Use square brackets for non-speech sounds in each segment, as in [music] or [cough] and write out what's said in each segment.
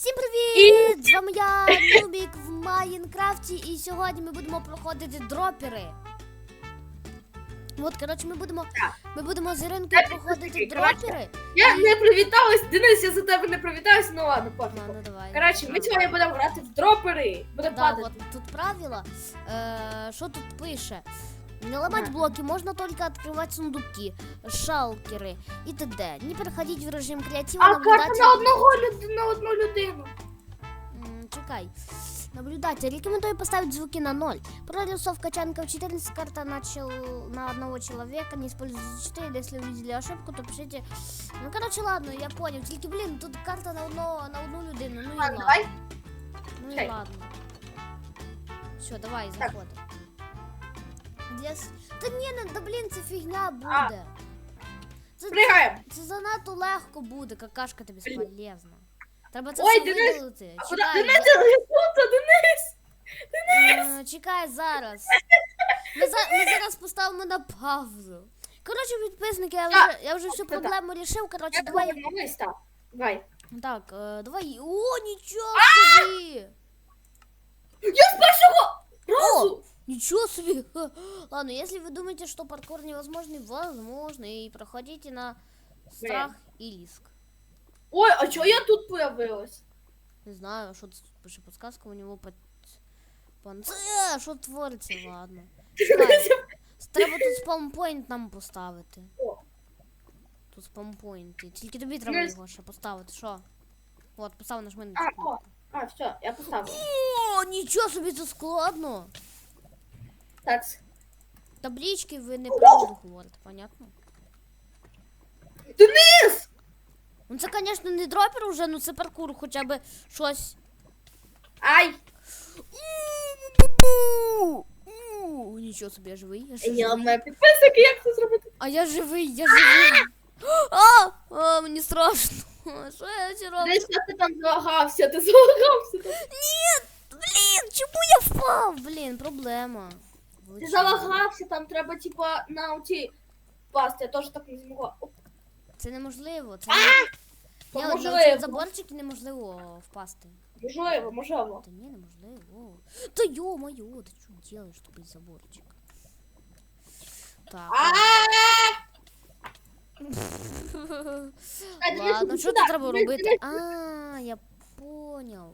Всім привіт! З вами я, Нубік в Майнкрафті, і сьогодні ми будемо проходити дропери. От, коротше, ми будемо, ми будемо з Давайте проходити дропери. Я не привіталась, Денис, я за тебе не привіталась, ну ладно, Ну, пофіг. ну давай. Коротше, ми сьогодні будемо грати в дропери. Буде Так, падати. от тут правило. Е, що тут пише? Не ломать Ага. блоки, можно только открывать сундуки, шалкеры и т.д. Не переходить в режим креатива, А карта наблюдатель... на одного люд... на одну людину. М, Чекай. Наблюдатель. Рекомендую поставить звуки на ноль. Прорисовка чанков 14 карта начал на одного человека. Не используйте 4. Если увидели ошибку, то пишите. Ну, короче, ладно, я понял. Тільки, блин, тут карта на одного, на одну людину. Ну і Ладно, ладно. давай. Ну і Чекай. ладно. Все, давай, Так. заходи. Для... с- Та ні, ну, да блін, це фігня буде. Це, Пригаємо. це занадто легко буде, какашка ти Блін. безполезна. Треба це Ой, все Денис, видалити. Куди? Чекай, Денис, Денис, Денис. Е, Чекай зараз. Ми, за, ми зараз поставимо на паузу. Коротше, підписники, я вже, я вже всю Так. проблему рішив. Коротше, Я давай. повернулась, так. Давай. Так, е, давай. О, нічого собі! Я з першого разу. Ничего себе! [laughs] Ха. Ладно, если вы думаете, что паркур невозможный, возможно. И проходите на страх и риск. Ой, а чого я тут появилась? Не знаю, что тут пише подсказка у него под... Панце, [laughs] що твориться, ладно. Чекай, Треба тут спаунпойнт нам поставити. О. Тут спаунпойнт. Тільки тобі треба Десь- його ще поставити. Що? От, постав нажми на А, цю о. кнопку. А, все, я поставила. О, нічого собі це складно. Так. Таблички ви неправду говорите, понятно? Денис! Ну це, звісно, не дропер уже, ну це паркур, хоча б щось. Ай! У, Нічого собі, я живий, я ще Я живий. мене підписники, як це зробити? А я живий, я живий. А, а мені страшно. Що я ще роблю? Десь ти там залагався, ти залагався. там. Блін, чому я впав? Блін, проблема. Ти Величезна. залагався, там треба, типа, на оті пасти, я теж так не змогла. Оп, Це неможливо. Це не... то Ні, на можливо. оці заборчики неможливо впасти. Можливо, можливо. Та ні, неможливо. Та ё-моё, ты что делаешь, тупый заборчик? Так. А, дивись, Ладно, іди що сюди, тут треба дивись, робити? дивись. А, я понял.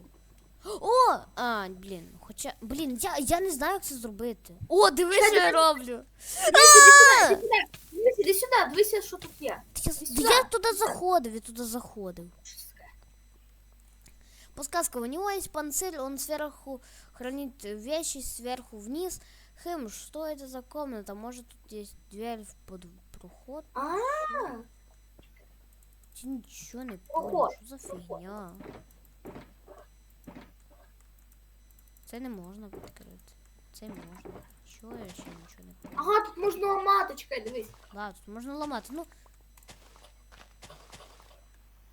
О! А, блін, хоча. Блін, я, я не знаю, як це зробити. О, дивись, що я роблю. Іди сюди. Дивись, іди сюди, дивися, що тут є. Та Я, сюди. я туди заходив, я туди заходив. Подсказка, у него есть панцирь, он сверху хранит вещи сверху вниз. Хм, что это за комната? Может тут есть дверь в под проход? А, Я ничего не понял, Проход, что за проход. фигня? Це не можна відкрити. Це можна. Чого я ще нічого не понял? ага, тут можна ламати, чекай, дивись. Да, тут можна ламати. Ну.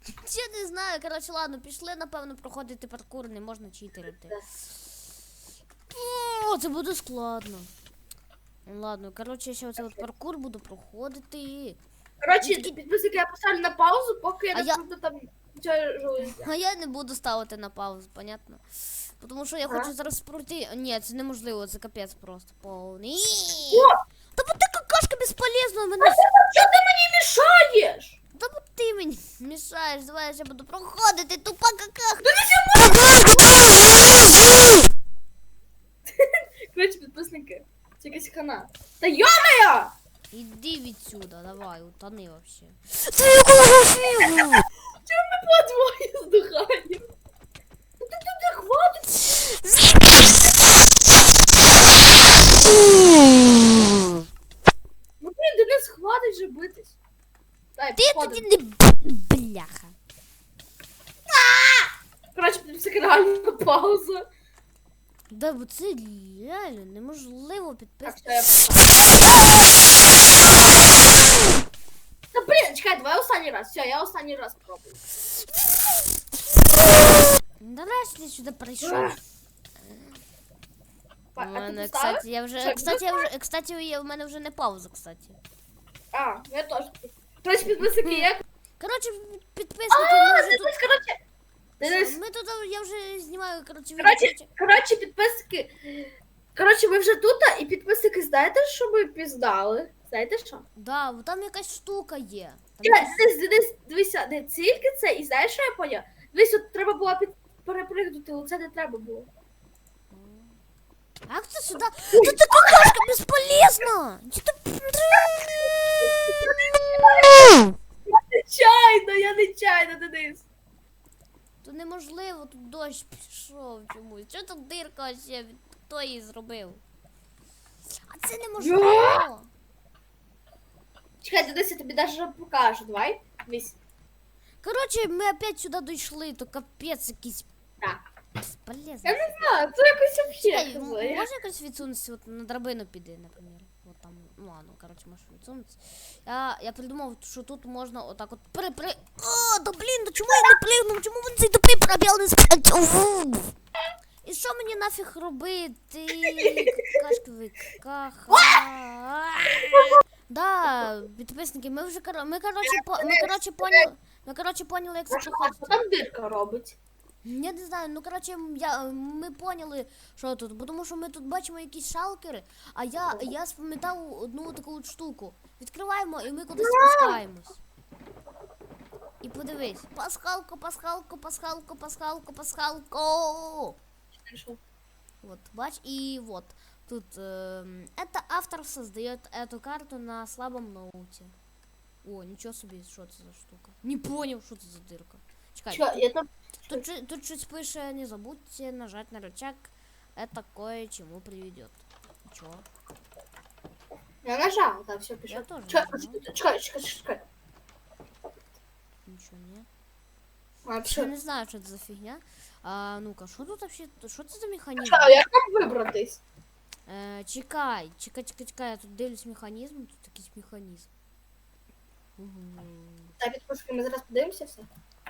Я не знаю, коротше, ладно, пішли, напевно, проходити паркур, не можна читерити. О, це буде складно. Ну, Ладно, коротше, я ще оцей от паркур буду проходити. Коротше, підписники, я поставлю на паузу, поки я А не я- буду там жолудя. А я не буду ставити на паузу, понятно? Тому що я хочу зараз пройти. Ні, це неможливо, це капець просто повний. Та бо ти какашка безполезна, мене. Що ти мені мішаєш? Та бо ти мені мішаєш, давай я ще буду проходити, тупа какаха. Коротше, підписники, це якась хана. Та йомая! Іди відсюда, давай, утони вообще. Ти якого фігу? Чому ми по двоє здихаємо? Та ти тут хватить. Ну блін, Денис, хватить же битись. Дай, Ти походимо. тоді не б- бляха. Коротше, підписники реально пауза. Да, бо це реально неможливо Так, підписати. що я... Та блін, чекай, давай останній раз. Все, я останній раз спробую. Нарешті сюди прийшов. У А ти мене, поставив? кстати, я вже, Що, кстати, я вже, кстати, я, в мене вже не пауза, кстати. А, я теж. Коротше, підписники, як... Коротше, підписники, А, вже тут коротше, Ми тут, я вже знімаю, коротше. Коротше, коротше. коротше, підписники. Коротше, ми вже тут, і підписники знаєте, що ми піздали? Знаєте що? Да, бо там якась штука є. Там Я, якась- Денис, Денис, дивися, не тільки це, і знаєш, що я поняв? Дивись, от треба було під... перепригнути, оце не треба було. Як це сюди? Тут така кашка безполезна! Чи ти... Я нечайно, я нечайно, Денис. Тут неможливо, тут дощ пішов чомусь. Що тут дирка ще? Хто її зробив? А це неможливо. Чекай, Денис, я тобі навіть покажу, давай. Коротше, ми опять сюди дійшли, то капець якийсь Так. Я не знаю, це якось Чекай, вообще. м- хз. може якось відсунутися, от на драбину піди, наприклад. От там, ну ладно, коротше, можеш відсунутися. Я, я придумав, що тут можна отак от перепри... О, да блін, да чому я не пригнув? Чому він цей тупий пробіл не спрацював? І що мені нафіг робити? Какашковий каха. Да, підписники, ми вже коро- ми коротше, по, ми коротше поняли. Ми коротше поняли, як це А що, а проходить. що там дирка робить? Я не знаю, ну коротше, м, я, ми поняли, що тут, бо тому що ми тут бачимо якісь шалкери, а я, я спам'ятав одну таку от штуку. Відкриваємо і ми кудись спускаємось. І подивись. Пасхалко, пасхалко, пасхалко, пасхалко, пасхалко. Що? Вот, бач, и вот. Тут эм, это автор создает эту карту на слабом ноуте. О, ничего себе, що це за штука. Не понял, що це за дирка. Чекай, Що, я там... Тут, чи- тут щось пише, не забудьте нажать на рычаг. Это кое-чему приведет. Чё? Я нажав, так, все, пішов. Я теж Чекай, нажала. чекай, чекай, чекай. Ничего не. А, Я пішов. не знаю, що це за фігня. А, ну-ка, що тут вообще? Що це за механізм? Чекай, а як нам вибратись? Е, чекай, чекай, чекай, чекай, я тут дивлюсь механізм, тут якийсь механізм. Угу. Та підписки, ми зараз подивимося все.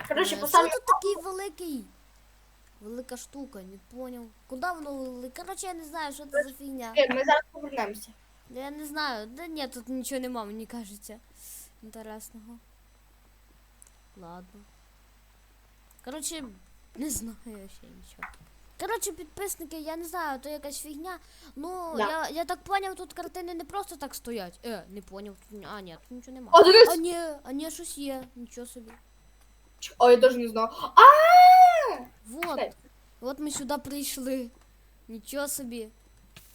Коротше, Е, поставлю... Що тут такий великий? Велика штука, не понял. Куда воно велике? Короче, я не знаю, що це за фігня. Е, Ми зараз повернемося. Да я не знаю. Да нет, тут ничего нема, мені кажеться. Інтересного. Ладно. Короче, не знаю ще нічого. Короче, підписники, я не знаю, то якась фігня. Ну, Да. я, я так поняв, тут картини не просто так стоять. Е, не поняв. А, ні, тут нічого нема. О! А ні, а ні, щось є. Нічого собі. Ой, я даже не знав. А! Вот. Чекай. От ми сюди прийшли. Нічого собі.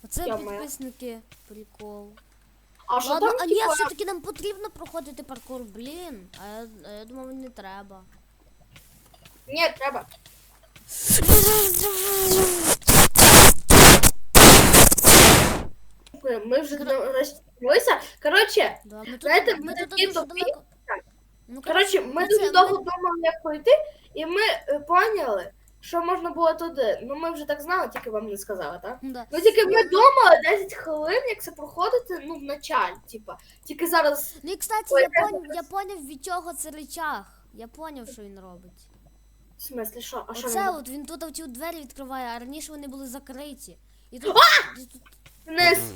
Оце Йо-моє. підписники. Прикол. А що Ладно, там а ні, типа, все-таки нам потрібно проходити паркур, блін. А я, а я думав, не треба. Ні, треба. Ми вже розтягнулися. Коротше, Да, ми тут, Знаєте, ми ми тут такі дуже тупі. далеко. Ну, коротше, ми це- дуже довго думали, як пройти, і ми е, поняли, що можна було туди. Ну ми вже так знали, тільки вам не сказали, так? Да. Ну тільки ми думали 10 хвилин, як це проходити, ну в началь, типа. Тільки зараз. Ну і кстати, Ой, я, я пон... я поняв, від чого це речах. Я поняв, що він робить. В смислі, що? А що Оце він? от він тут оці двері відкриває, а раніше вони були закриті. І тут. і тут... Вниз. [laughs]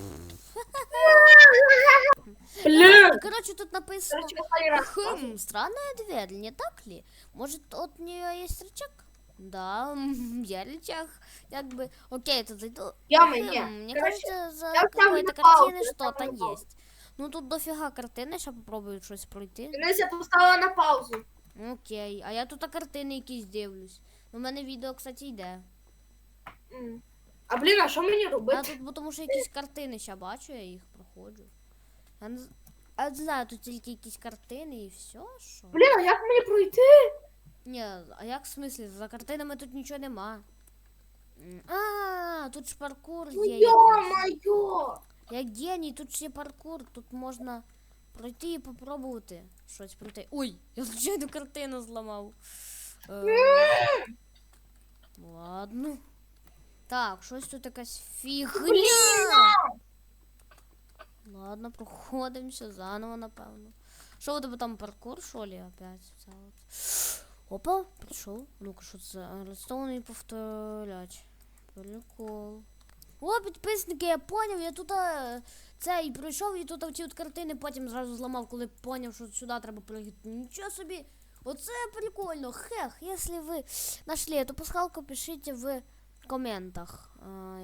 Блін! Коротше, тут написано. Короче, останній раз. Хм, странная дверь, не так ли? Может, от нее есть рычаг? Да, м, [laughs] я рычаг. Как бы, окей, тут зайду. Я Хм, мені. мне Короче, кажется, за я ставлю какой-то на паузу, картины я ставлю что-то на паузу. есть. Ну тут дофига картини, ще попробую щось пройти. Денис, я поставила на паузу. Окей, а я тут картини якісь дивлюсь. У мене відео, кстати, йде. М. А блін, а що мені А робити? тут, бо тому що якісь картини ще бачу, я їх проходжу. Я не, з- а не знаю, тут тільки якісь картини і все, що? Блін, а як мені пройти? Ні, а як в смислі? За картинами тут нічого нема. А, тут ж паркур Ну є. якийсь. йо-моє! Я геній, тут ще паркур, тут можна пройти і попробувати щось пройти. Ой, я звичайно картину зламав. Е, Ладно. Так, щось тут якась фігня. Ладно, проходимося заново, напевно. Що у тебе там паркур, що ли, опять? Опа, прийшов. Ну-ка, що це? Арестований повторять. Прикол. О, підписники, я поняв, я тут е, цей пройшов і тут ці от картини потім зразу зламав, коли поняв, що сюди треба пригати. Нічого собі. Оце прикольно. Хех, если вы нашли эту пасхалку, пишите в комментах.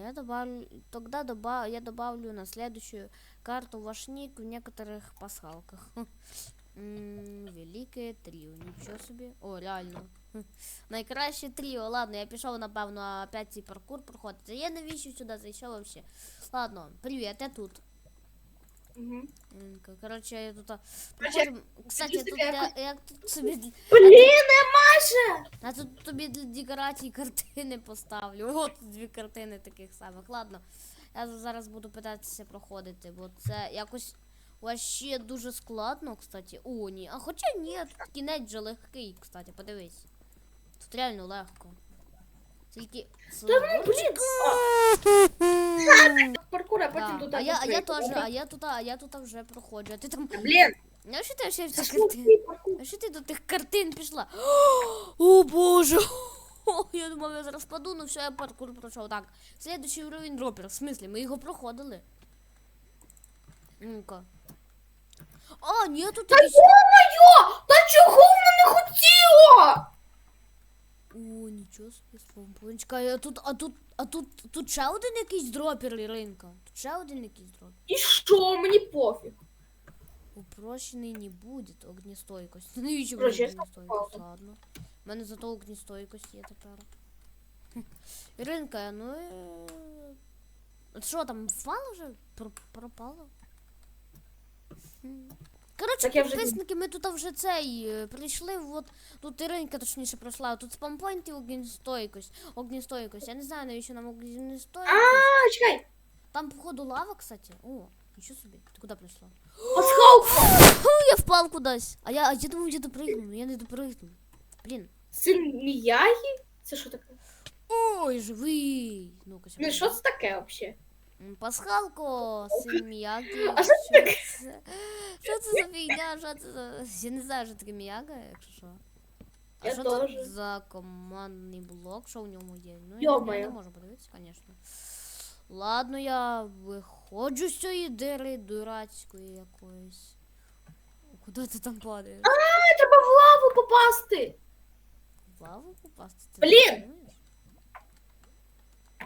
Я добавлю, тогда добав, я добавлю на следующую карту ваш ник в некоторых пасхалках. [laughs] Велике тріо, нічого собі. О, реально. [laughs] Найкраще тріо. Ладно, я пішов, напевно, опять цей паркур проходити. Я навіщо сюди зайшов вообще? Ладно, привіт, я тут. Угу. Короче, я тут. Короче, проходим. Кстати, тут я, я тут собі. Блін, же! Я тут тобі для декорації картини поставлю. От дві картини таких самих. Ладно. Я зараз буду питатися проходити, бо це якось вообще дуже складно, кстати. О, ні. А хоча ні, тут кінець же легкий, кстати, подивись. Тут реально легко. Тільки. Та ну, блін! А, Паркур, а потім тут А я, а я теж, а я тут, а я тут вже проходжу. А ти там. Блін, Ну що ти ще в картини? А що ти до тих картин пішла? [gasps] О боже! О, [laughs] я думав, я зараз паду, ну все, я паркур пройшов. Так, следующий уровень дропер. В смислі, ми його проходили. Ну-ка. А, ні, тут Та ё-моё! Та чого вона не хотіла? О, нічого собі, спомпончика. А тут, а тут, а тут, тут ще один якийсь дропер, Іринка. Тут ще один якийсь дропер. І що, мені пофіг. Упрощенный не будет огнестойкость. [laughs] Ну мені Короче, я огнестойкость? Ладно. У мене зато огнестойкость є тепер. Хм. [laughs] Іринка, ну е... Що там, впало вже? Про- Пропало? Хм. Коротше, Так я вже- підписники, ми тут вже цей е, прийшли, от тут Іринка точніше пройшла, тут спампойнт і огнестойкость. Огнестойкость. Я не знаю, навіщо нам огнестойкость. А, чекай. Там, походу, лава, кстати. О, нічого собі. Ти куди прийшла? Пасхалка. Я впав кудись. А я, а я думав, я допригну, но я не допригнув. Блін. Син Міягі? Це що таке? Ой, живий. Ну-ка, Ну, що це таке взагалі? М, Пасхалко, син Міяги. А що це таке? Що це за фігня? Що це за... Я не знаю, що таке Міяга, якщо що. А Я що теж. це за командний блок, що в ньому є? Ну, я, я не можу подивитися, звісно. Ладно, я виходжу з цієї дири дурацької якоїсь. Куди ти там падаєш? А, треба в лаву попасти. В лаву попасти? Ти Блін!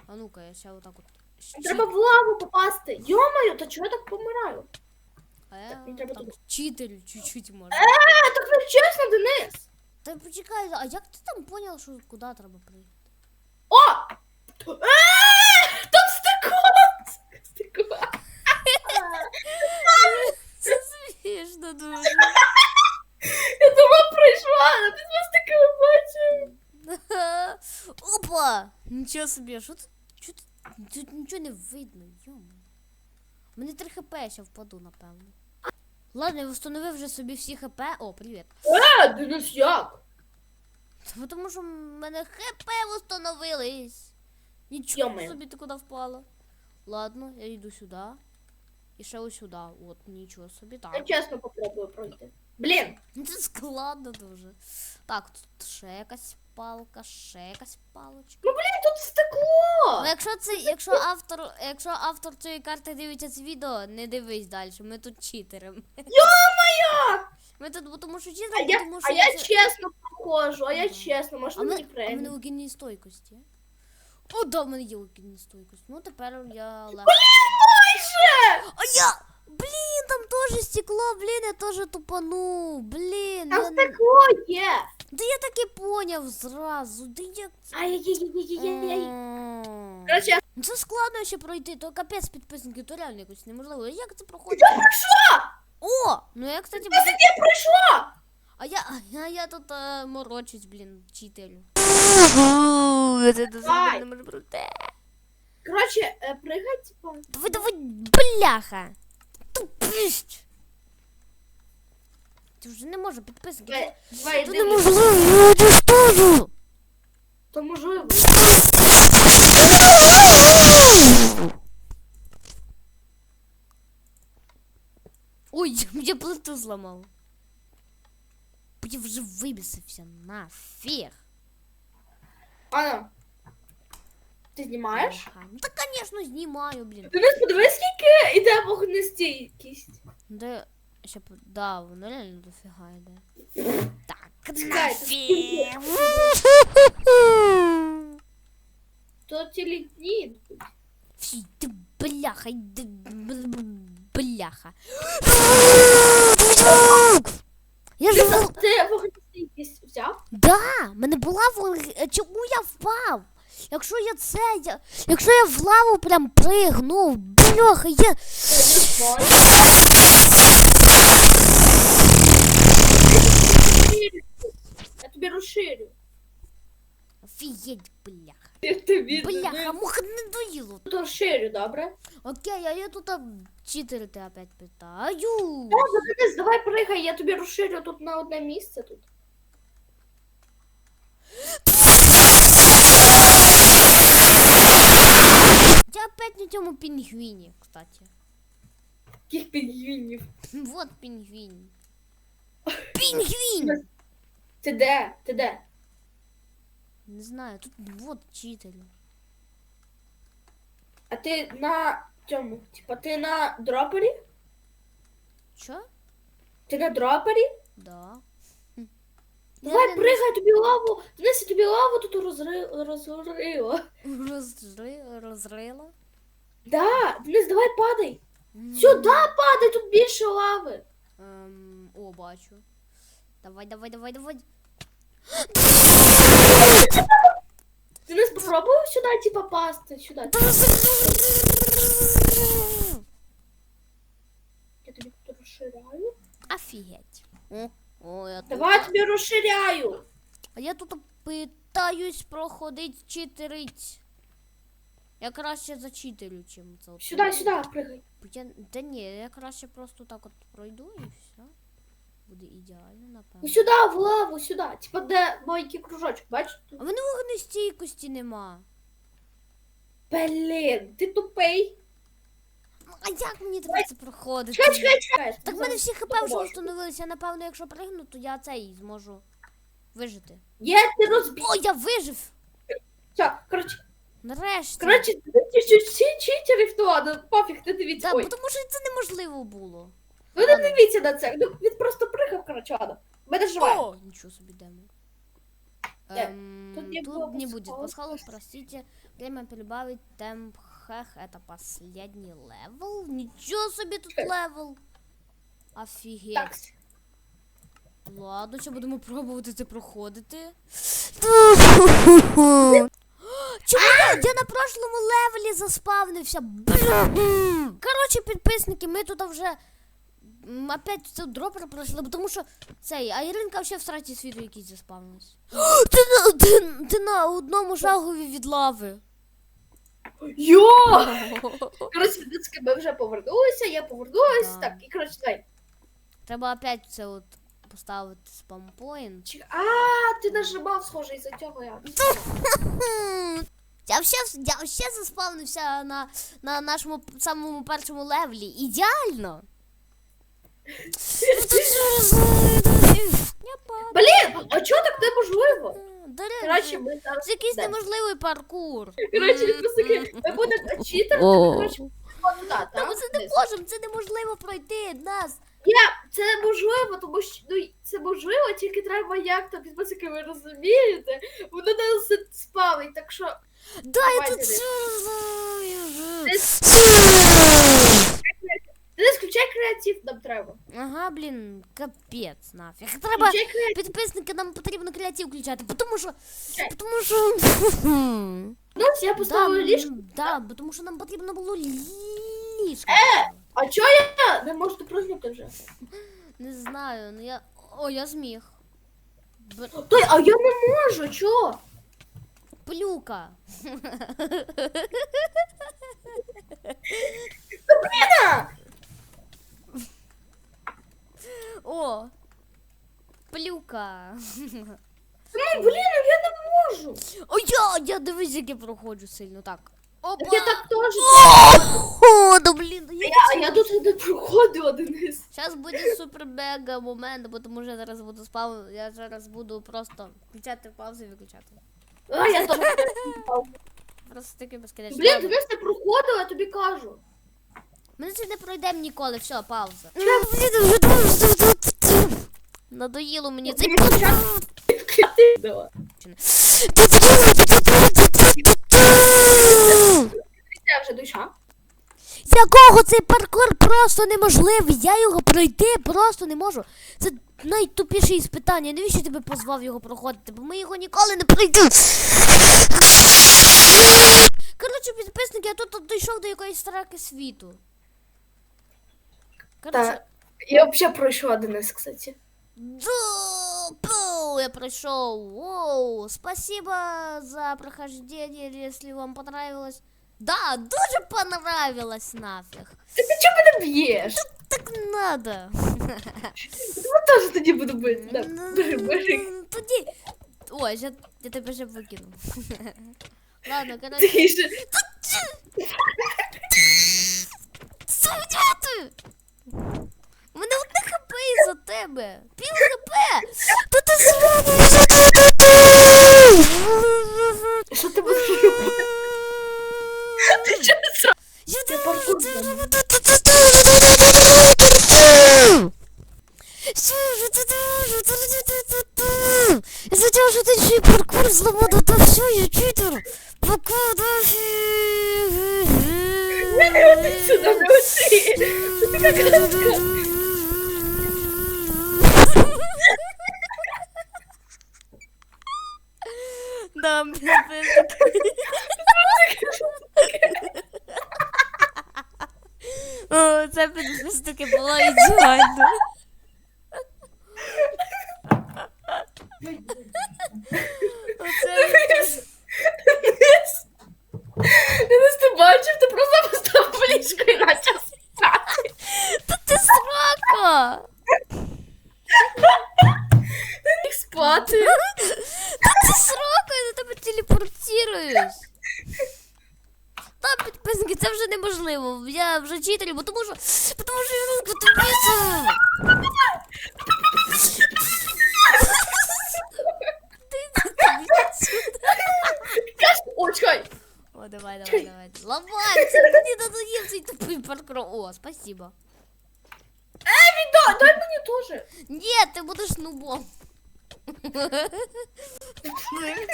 А ну-ка, я ще отак от. щі- Треба в лаву попасти. Йомаю, та чого я так помираю? А я так, мені треба так туди. читерю чуть-чуть може. А, так не чесно, Денис. Та почекай, а як ти там поняв, що куди треба прийти? О! Е, Там стекло! Стекло. Це смішно дуже. Я дома прийшла, а ти вас таке бачив. Опа! Нічого собі, а що тут? Що тут? Нічого не видно, йома. Мене 3 хп, я ще впаду, напевно. Ладно, я встановив вже собі всі хп. О, привіт. Е, Денис, як? Та Тому що в мене хп встановились. Нічого Йо-моє. собі ти куди впала. Ладно, я йду сюди. І ще ось сюди. От, нічого собі. Я Так. чесно попробую пройти. Блін, Ну, Це складно дуже. Так, тут ще якась палка, ще якась палочка. ну блін, тут стекло. Ну, якщо це, якщо автор, якщо автор цієї карти дивиться це відео, не дивись далі. Ми тут читеримо. Йо-моє! Ми тут, бо тому що А читеримо, я, тому а що я це- чесно проходжу, а я чесно, А можна ми, мені а мене премію? огінні стойкості. О, да, в мене є огінні стойкості. Ну тепер я легко. Майже! А я! Блін, там теж стекло, блін, я теж тупану. Блін, Там я... стекло є. Да я так і поняв зразу. Да як? Ай-яй-яй-яй-яй. М. Короче, Ну, Це складно ще пройти, то капець підписники, то реально якось неможливо. Як це проходить? я пройшла! О! Ну я, кстати, Я таки пройшла! А я, а я тут е, морочусь, блін, читерю. Це Давай. не може бути. Короче, е, пригай, типа. Давай, давай, бляха! Туписть! Ти вже не можу підписники. Давай, давай, Ти не йди. можу, я скажу! То можливо. Ой, я плиту зламав. Я вже вибісився нафіг. Анна, ти знімаєш? Ага. Ну так, звісно, знімаю, блін. Денис, подивись, скільки іде вогнестійкість. Де ще по- да, воно реально дофіга йде. Так. Кнафі. То теледін. Фі, ти бляха, йди, б- б- бляха. Я ж в- Ти вогністи якийсь взяв? Да, в мене була вол- Чому я впав? Якщо я це, я... якщо я в лаву прям пригнув, бляха, я. Я тобі розширю. Офігеть, бляха. Я тобі Бляха, муха не доїло. Тут розширю, добре? Окей, а я тут а, читерити опять питаю. Так, Денис, давай пригай, я тобі розширю тут на одне місце тут. [laughs] Я опять на цьому пінгвіні, кстати. Яких пінгвінів? [laughs] Вот пінгвін. [laughs] Пінгвін! Ти де? Ти де? Не знаю, тут вот читері. А ти на цьому? Типа ти на дропері? Чо? Ти на дропері? Да. Давай пригай тобі лаву. Денис, я тобі лаву тут розри... розрила. розри... розрила. Да, Денис, давай падай. Сюди падай, тут більше лави. Ем, о, бачу. Давай, давай, давай, давай. Денис, попробуй сюди, типа, пасти. Сюди. Я тобі тут розширяю. Офігеть. О, о, я тут. Давай я тобі розширяю. А я тут питаюсь проходить читерить. Я краще зачитерю, чим це. от. Сюди, сюди, пригай. Я, та ні, я краще просто так от пройду і все. Буде ідеально, напевно. Сюди, в лаву, сюди. Типа, де маленький кружочок, бачиш? А в мене вогнестійкості нема. Блін, ти тупий. Ну, а як мені тепер це проходити? Чекай, чекай, чекай. Так в мене всі хп вже допоможу. встановилися, напевно, якщо пригну, то я цей зможу вижити. Є, ти розбій. О, я вижив! Все, коротше, Нарешті. коротше, дивіться, що всі читерів, то ладно, пофіг, не дивіться. Так, Ой, бо тому що це неможливо було. ви не дивіться на це. Ну, він просто пригав, коротше, ладно. Мене живе. О, ничего себе демо. Э, Эм, тут не тут было не будет пасхалок. пасхалок, простите. Время прибавить темп хех, это последний левел. Ничего себе тут левел. Офігеть. Так, Ладно, що будемо пробувати це проходити. [laughs] Чому я, я на прошлому левелі заспавнився? Коротше, підписники, ми тут вже опять це дропер пройшли, бо тому що цей, а Іринка ще в сраті світу якийсь заспавнився. Ти, на- [gasps] ти, ти на одному шагові від лави. Йо! [laughs] Коротше, дитки, ми вже повернулися, я повернулась. Да. Так, і коротше, давай. Треба опять це от поставити спампоінт. Чекай. А, ти нажимав, схоже, із-за цього я. [laughs] Я ще, я ще заспавнився на, на нашому самому першому левелі. Ідеально! [laughs] Я падаю. Блін, а чого так неможливо? Коротше, ми зараз. це якийсь де? неможливий паркур. Коротше, відпускники, ми будемо читати, О. коротше, туди, Та так? це не можемо, це неможливо пройти нас. Я, це неможливо, тому що ну, це можливо, тільки треба як то підписики, ви розумієте? Воно нас спавить, так що. Да, я Давайте, тут. Ти не включай креатив, нам треба. Ага, блін, капець нафіг. Треба Включай креатив. підписники, нам потрібно креатив включати, тому що. Чекай. Тому що. Ну, ось я поставила да, ліжко. м, Да, бо тому що нам потрібно було ліжко. А чого я не можу пригнути вже? Не знаю, ну я. О, я зміг. Б... Той, а я не можу, чого? Плюка. Бліна! Ну, блін, я не можу. О, я, я дивись, як я проходжу сильно. Так. Опа. Я так теж. О, да блін, я... Я, я тут не проходила, Денис. Зараз буде супер мега момент, бо тому що я зараз буду спав. Я зараз буду просто включати паузу і виключати. А, я теж. [laughs] Просто таке безкінечно. Блін, Денис не проходила, я тобі кажу. Ми це не пройдемо ніколи, все, пауза. Надоїло мені це. Я вже душа. Якого цей паркур просто неможливий? Я його пройти просто не можу. Це найтупіше іспитання. Навіщо тебе позвав його проходити? Бо ми його ніколи не пройдемо. Коротше, підписники, я тут, тут дійшов до якоїсь страки світу. Коротше, Так. Я взагалі пройшов один із, кстати. ду, пу, я пройшов. Воу, спасибо за прохождение, если вам понравилось. Да, дуже понравилось нафиг. Ти чого мене б'єш? Так надо. Я теж тоді буду бити. Да. Ну, Бери, бери. Тоді. Ой, я, я тебе вже викину. Ладно, короче. Тише. Судяти! У мене одне хп із-за тебе. О, це підписники було ідеально. О, чекай. О, давай, давай, давай. Ломай, це мені надоїв цей тупий паркур. О, спасибо. Дай, дай мені теж. Ні, ти будеш нубом.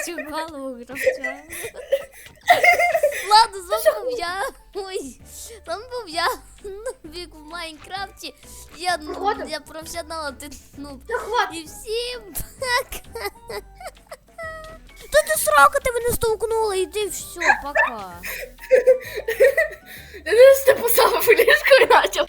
Цю голову гравця. Ладно, з вами був я. Ой, з вами був я. Нубік в Майнкрафті. Я, ну, Виходимо. я професіонал, а ти нуб. Та хватить. І всім пока. Та ти срака ти мене стовкнула, іди все, пока. [laughs] Ти поставив флішку і почав